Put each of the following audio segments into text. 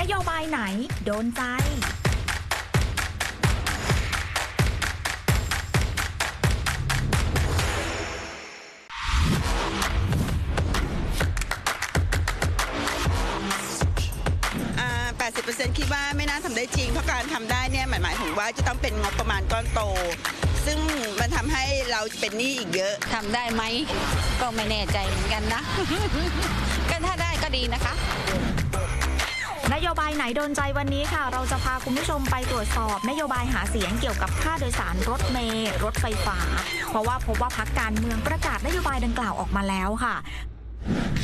นโยบายไหนโดนใจ อ่า80%คิดว่าไม่น่าทำได้จริง เพราะการทำได้เนี่ยหมายหมายถึงว่าจะต้องเป็นงบประมาณก้อนโต ซึ่งมันทำให้เราเป็นหนี้อีกเยอะ ทำได้ไหมก็ไม่แน่ใจเหมือนกันนะ ก็ถ้าได้ก็ดีนะคะ นโยบายไหนโดนใจวันนี้ค่ะ เราจะพาคุณผู้ชมไปตรวจสอบ นโยบายหาเสียงเกี่ยวกับค่าโดยสารรถเมล์รถไฟฟ้า เพราะว่าพบว่าพักการเมืองประกาศนโยบายดังกล่าวออกมาแล้วค่ะ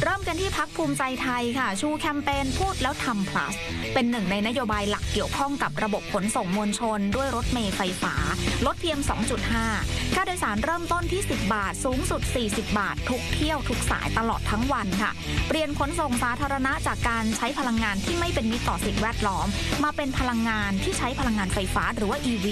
เริ่มกันที่พักภูมิใจไทยค่ะ ชูแคมเปญพูดแล้วทำ plus เป็นหนึ่งในนโยบายหลักเกี่ยวข้องกับระบบขนส่งมวลชน ด้วยรถเมล์ไฟฟ้า ลดเพียง 2.5 ค่าโดยสารเริ่มต้นที่ 10 บาท สูงสุด 40 บาท ทุกเที่ยวทุกสายตลอดทั้งวันค่ะ เปลี่ยนขนส่งสาธารณะจากการใช้พลังงานที่ไม่เป็นมิตรต่อสิ่งแวดล้อม มาเป็นพลังงานที่ใช้พลังงานไฟฟ้าหรือว่า EV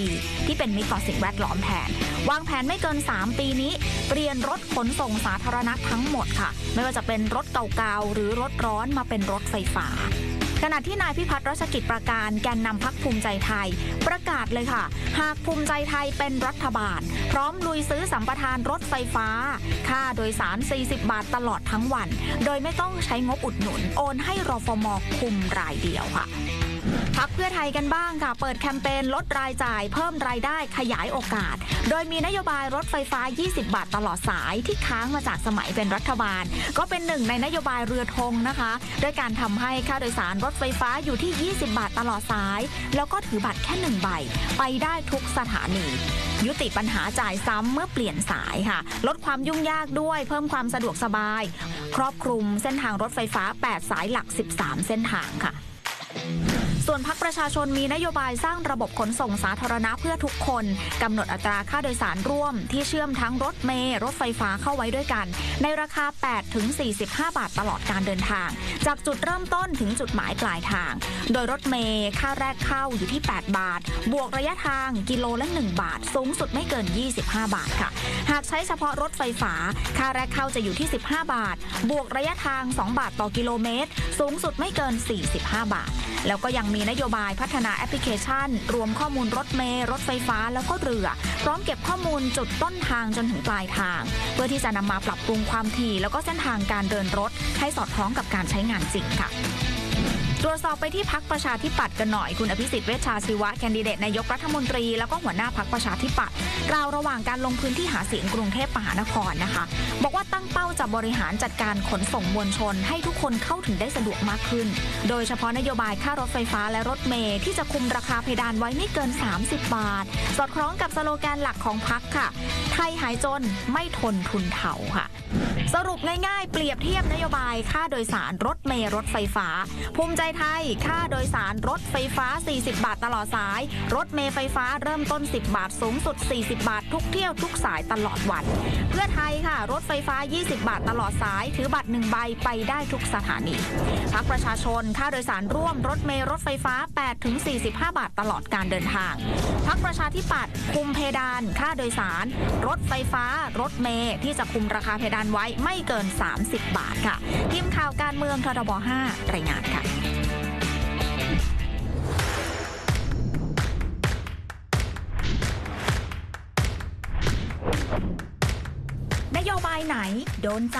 ที่เป็นมิตรต่อสิ่งแวดล้อมแทนวางแผนไม่เกิน 3 ปีนี้ เปลี่ยนรถขนส่งสาธารณะทั้งหมดค่ะ ไม่ว่าจะเป็นรรถเก่าๆ หรือรถร้อนมาเป็นรถไฟฟ้า ขณะที่นายพิพัฒน์รัชกิจประการแกนนำพักภูมิใจไทย ประกาศเลยค่ะ หากภูมิใจไทยเป็นรัฐบาล พร้อมลุยซื้อสัมปทานรถไฟฟ้า ค่าโดยสาร 40 บาทตลอดทั้งวัน โดยไม่ต้องใช้งบอุดหนุนโอนให้รฟมคุมรายเดียวค่ะ พักเพื่อไทยกันบ้างค่ะ เปิดแคมเปญลดรายจ่าย เพิ่มรายได้ขยายโอกาส โดยมีนโยบายรถไฟฟ้า 20 บาทตลอดสายที่ค้างมาจากสมัยเป็นรัฐบาล ก็เป็นหนึ่งในนโยบายเรือธงนะคะด้วยการทำให้ค่าโดยสารรถไฟฟ้าอยู่ที่ 20 บาทตลอดสาย แล้วก็ถือบัตรแค่หนึ่งใบ ไปได้ทุกสถานียุติปัญหาจ่ายซ้ำเมื่อเปลี่ยนสายค่ะ ลดความยุ่งยากด้วย เพิ่มความสะดวกสบาย ครอบคลุมเส้นทางรถไฟฟ้า 8 สายหลัก 13 เส้นทางค่ะ ส่วนพักประชาชนมีนโยบายสร้างระบบขนส่งสาธารณะเพื่อทุกคนกำหนดอัตราค่าโดยสารร่วม ที่เชื่อมทั้งรถเมล์รถไฟฟ้าเข้าไว้ด้วยกัน ในราคา 8 ถึง 45 บาทตลอดการเดินทาง จากจุดเริ่มต้นถึงจุดหมายปลายทาง โดยรถเมล์ค่าแรกเข้าอยู่ที่ 8 บาท บวกระยะทางกิโลละ 1 บาท สูงสุดไม่เกิน 25 บาทค่ะ หากใช้เฉพาะรถไฟฟ้า ค่าแรกเข้าจะอยู่ที่ 15 บาท บวกระยะทาง 2 บาทต่อกิโลเมตร สูงสุดไม่เกิน 45 บาท แล้วก็ยังยังมีนโยบายพัฒนาแอปพลิเคชัน รวมข้อมูลรถเมล์รถไฟฟ้าแล้วก็เรือ พร้อมเก็บข้อมูลจุดต้นทางจนถึงปลายทาง เพื่อที่จะนำมาปรับปรุงความถี่ แล้วก็เส้นทางการเดินรถ ให้สอดคล้องกับการใช้งานจริงค่ะ ตรวจสอบไปที่พักประชาธิปัตย์กันหน่อยคุณอภิสิทธิ์เวชชาชีวะแคนดิเดตนายกรัฐมนตรีแล้วก็หัวหน้าพักประชาธิปัตย์กล่าวระหว่างการลงพื้นที่หาเสียงกรุงเทพมหานครนะคะ บอกว่าตั้งเป้าจะบริหารจัดการขนส่งมวลชน ให้ทุกคนเข้าถึงได้สะดวกมากขึ้น โดยเฉพาะนโยบายค่ารถไฟฟ้าและรถเมล์ที่จะคุมราคาเพดานไว้ไม่เกิน 30 บาท สอดคล้องกับสโลแกนหลักของพักค่ะ ไทยหายจนไม่ทนทุนเถาค่ะ สรุปง่ายๆ เปรียบเทียบนโยบายค่าโดยสารรถเมล์รถไฟฟ้า ภูมิใจไทย ค่าโดยสารรถไฟฟ้า 40 บาทตลอดสาย รถเมล์ไฟฟ้าเริ่มต้น 10 บาทสูงสุด 40 บาท ทุกเที่ยวทุกสายตลอดวัน เพื่อไทยค่ะ รถไฟฟ้า 20 บาทตลอดสาย ถือบัตรหนึ่งใบไปได้ทุกสถานีพักประชาชนค่าโดยสารร่วมรถเมล์รถไฟฟ้า8ถึง45 บาทตลอดการเดินทางพักประชาธิปัตย์คุมเพดาน ค่าโดยสาร รถไฟฟ้า รถเมล์ที่จะคุมราคาเพดานไว้ไม่เกิน 30 บาทค่ะ ทีมข่าวการเมืองทรบ5รายงานค่ะนโยบายไหนโดนใจ